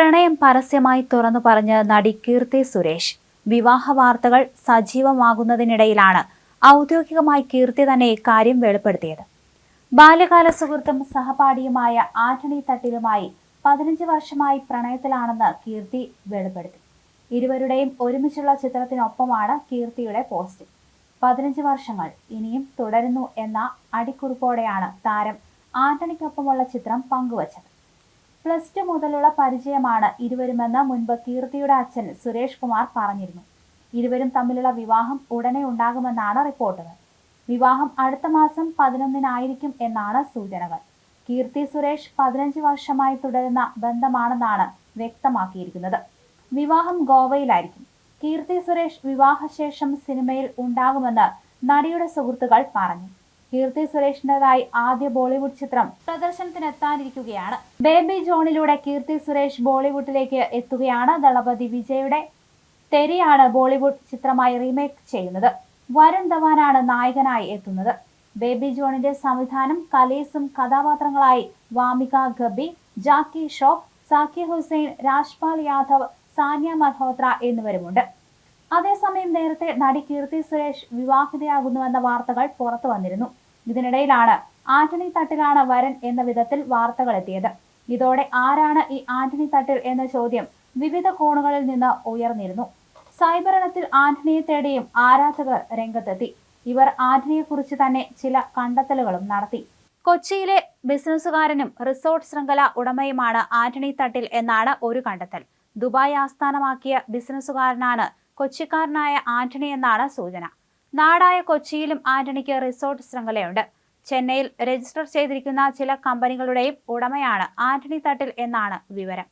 പ്രണയം പരസ്യമായി തുറന്നു പറഞ്ഞ് നടി കീർത്തി സുരേഷ്. വിവാഹ വാർത്തകൾ സജീവമാകുന്നതിനിടയിലാണ് ഔദ്യോഗികമായി കീർത്തി തന്നെ ഇക്കാര്യം വെളിപ്പെടുത്തിയത്. ബാല്യകാല സുഹൃത്തും സഹപാഠിയുമായ ആന്റണി തട്ടിലുമായി പതിനഞ്ച് വർഷമായി പ്രണയത്തിലാണെന്ന് കീർത്തി വെളിപ്പെടുത്തി. ഇരുവരുടെയും ഒരുമിച്ചുള്ള ചിത്രത്തിനൊപ്പമാണ് കീർത്തിയുടെ പോസ്റ്റ്. പതിനഞ്ച് വർഷങ്ങൾ ഇനിയും തുടരുന്നു എന്ന അടിക്കുറിപ്പോടെയാണ് താരം ആന്റണിക്കൊപ്പമുള്ള ചിത്രം പങ്കുവച്ചത്. പ്ലസ് ടു മുതലുള്ള പരിചയമാണ് ഇരുവരുമെന്ന് മുൻപ് കീർത്തിയുടെ അച്ഛൻ സുരേഷ് കുമാർ പറഞ്ഞിരുന്നു. ഇരുവരും തമ്മിലുള്ള വിവാഹം ഉടനെ ഉണ്ടാകുമെന്നാണ് റിപ്പോർട്ടുകൾ. വിവാഹം അടുത്ത മാസം പതിനൊന്നിനായിരിക്കും എന്നാണ് സൂചനകൾ. കീർത്തി സുരേഷ് പതിനഞ്ച് വർഷമായി തുടരുന്ന ബന്ധമാണെന്നാണ് വ്യക്തമാക്കിയിരിക്കുന്നത്. വിവാഹം ഗോവയിലായിരിക്കും. കീർത്തി സുരേഷ് വിവാഹശേഷം സിനിമയിൽ ഉണ്ടാകുമെന്ന് നടിയുടെ സുഹൃത്തുക്കൾ പറഞ്ഞു. കീർത്തി സുരേഷിന്റേതായി ആദ്യ ബോളിവുഡ് ചിത്രം പ്രദർശനത്തിനെത്താനിരിക്കുകയാണ്. ബേബി ജോണിലൂടെ കീർത്തി സുരേഷ് ബോളിവുഡിലേക്ക് എത്തുകയാണ് ദളപതി വിജയുടെ തെരിയാണ് ബോളിവുഡ് ചിത്രമായി റീമേക്ക് ചെയ്യുന്നത്. വരുൺ ധവാനാണ് നായകനായി എത്തുന്നത്. ബേബി ജോണിന്റെ സംവിധാനം കലീസും കഥാപാത്രങ്ങളായി വാമിക ഗബി ജാക്കി ഷോഫ് സാക്കി ഹുസൈൻ രാജ്പാൽ യാദവ് സാനിയ മൽഹോത്ര എന്നിവരുമുണ്ട്. അതേസമയം നേരത്തെ നടി കീർത്തി സുരേഷ് വിവാഹിതയാകുന്നുവെന്ന വാർത്തകൾ പുറത്തു വന്നിരുന്നു ഇതിനിടയിലാണ് ആന്റണി തട്ടിലാണ് വരൻ എന്ന വിധത്തിൽ വാർത്തകൾ എത്തിയത്. ഇതോടെ ആരാണ് ഈ ആന്റണി തട്ടിൽ എന്ന ചോദ്യം വിവിധ കോണുകളിൽ നിന്ന് ഉയർന്നിരുന്നു. സൈബറിനത്തിൽ ആന്റണിയെ തേടിയും ആരാധകർ രംഗത്തെത്തി. ഇവർ ആന്റണിയെക്കുറിച്ച് തന്നെ ചില കണ്ടെത്തലുകളും നടത്തി. കൊച്ചിയിലെ ബിസിനസ്സുകാരനും റിസോർട്ട് ശൃംഖല ഉടമയുമാണ് ആന്റണി തട്ടിൽ എന്നാണ് ഒരു കണ്ടെത്തൽ. ദുബായ് ആസ്ഥാനമാക്കിയ ബിസിനസ്സുകാരനാണ് കൊച്ചിക്കാരനായ ആന്റണി എന്നാണ് സൂചന. നാടായ കൊച്ചിയിലും ആന്റണിക്ക് റിസോർട്ട് ശൃംഖലയുണ്ട്. ചെന്നൈയിൽ രജിസ്റ്റർ ചെയ്തിരിക്കുന്ന ചില കമ്പനികളുടെയും ഉടമയാണ് ആന്റണി തട്ടിൽ എന്നാണ് വിവരം.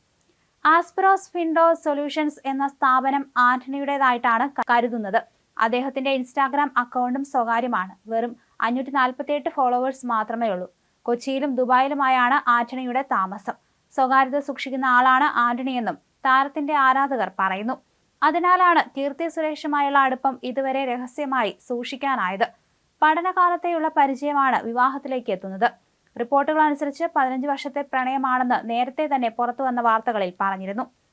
ആസ്പ്രോസ് ഫിൻഡോ സൊല്യൂഷൻസ് എന്ന സ്ഥാപനം ആന്റണിയുടേതായിട്ടാണ് കരുതുന്നത്. അദ്ദേഹത്തിന്റെ ഇൻസ്റ്റാഗ്രാം അക്കൗണ്ടും സ്വകാര്യമാണ്. വെറും അഞ്ഞൂറ്റി നാൽപ്പത്തിയെട്ട് ഫോളോവേഴ്സ് മാത്രമേ ഉള്ളൂ കൊച്ചിയിലും ദുബായിലുമായാണ് ആന്റണിയുടെ താമസം. സ്വകാര്യത സൂക്ഷിക്കുന്ന ആളാണ് ആന്റണിയെന്നും താരത്തിന്റെ ആരാധകർ പറയുന്നു. അതിനാലാണ് കീർത്തി സുരേഷുമായുള്ള അടുപ്പം ഇതുവരെ രഹസ്യമായി സൂക്ഷിക്കാനായത്. പഠനകാലത്തെയുള്ള പരിചയമാണ് വിവാഹത്തിലേക്ക് എത്തുന്നത്. റിപ്പോർട്ടുകൾ അനുസരിച്ച് പതിനഞ്ച് വർഷത്തെ പ്രണയമാണെന്ന് നേരത്തെ തന്നെ പുറത്തുവന്ന വാർത്തകളിൽ പറഞ്ഞിരുന്നു.